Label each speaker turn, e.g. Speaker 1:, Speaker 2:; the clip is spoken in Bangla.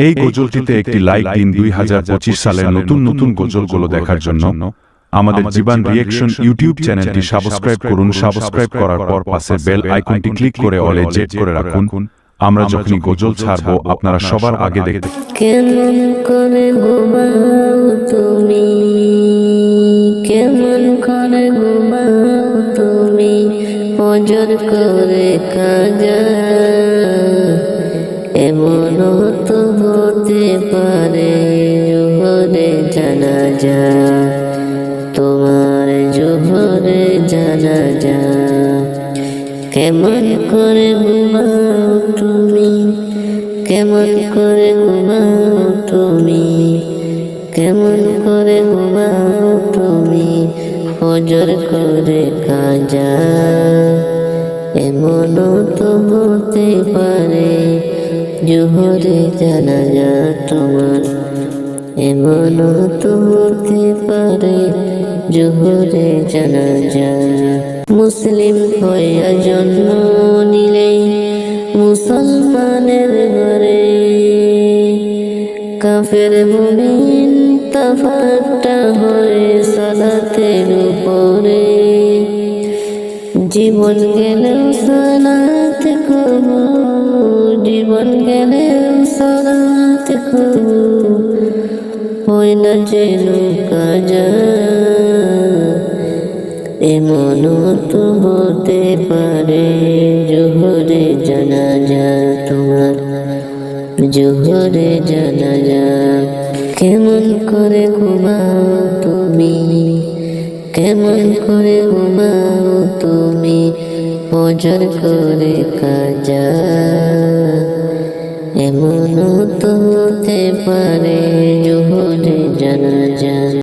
Speaker 1: এই গজলটিতে একটি লাইক দিন দুই হাজার পঁচিশ সালের নতুন নতুন গজলগুলো দেখার জন্য আমাদের জীবন রিয়েকশন ইউটিউব চ্যানেলটি সাবস্ক্রাইব করুন সাবস্ক্রাইব করার পর পাশে বেল আইকনটি ক্লিক করে অলে জেট করে রাখুন। আমরা যখনই গজল ছাড়বো আপনারা সবার আগে দেখতে
Speaker 2: কেমন করে ঘুমাও তুমি? কেমন করে ঘুমাও তুমি? অজর করে কাজা পারে জোহরে জানা যা তোমার জোহরে জানা যা কেমন করে ঘুমাও তুমি? কেমন করে ঘুমাও তুমি? কেমন করে ঘুমাও তুমি? হজর করে কাজা এমন তো হতে পারে। জোহরে জানা যা তোমার। এমন তো হতে পারে জোহরে জানা যা। মুসলিম হইয়া জন্ম নিলে মুসলমানের ঘরে। কাফের মুমিন তাফাটা হয়ে সালাতের উপরে। জীবন গেলেও সালাত করব জীবন গেলে সালাত করব হয় না যেন কাজা। এমন তো হতে পারে জোহরে জানা যা তোমার, জোহরে জানা যা কেমন করে ঘুমাও তুমি, কেমন করে ঘুমাও তুমি হজর করে কাজা। এমন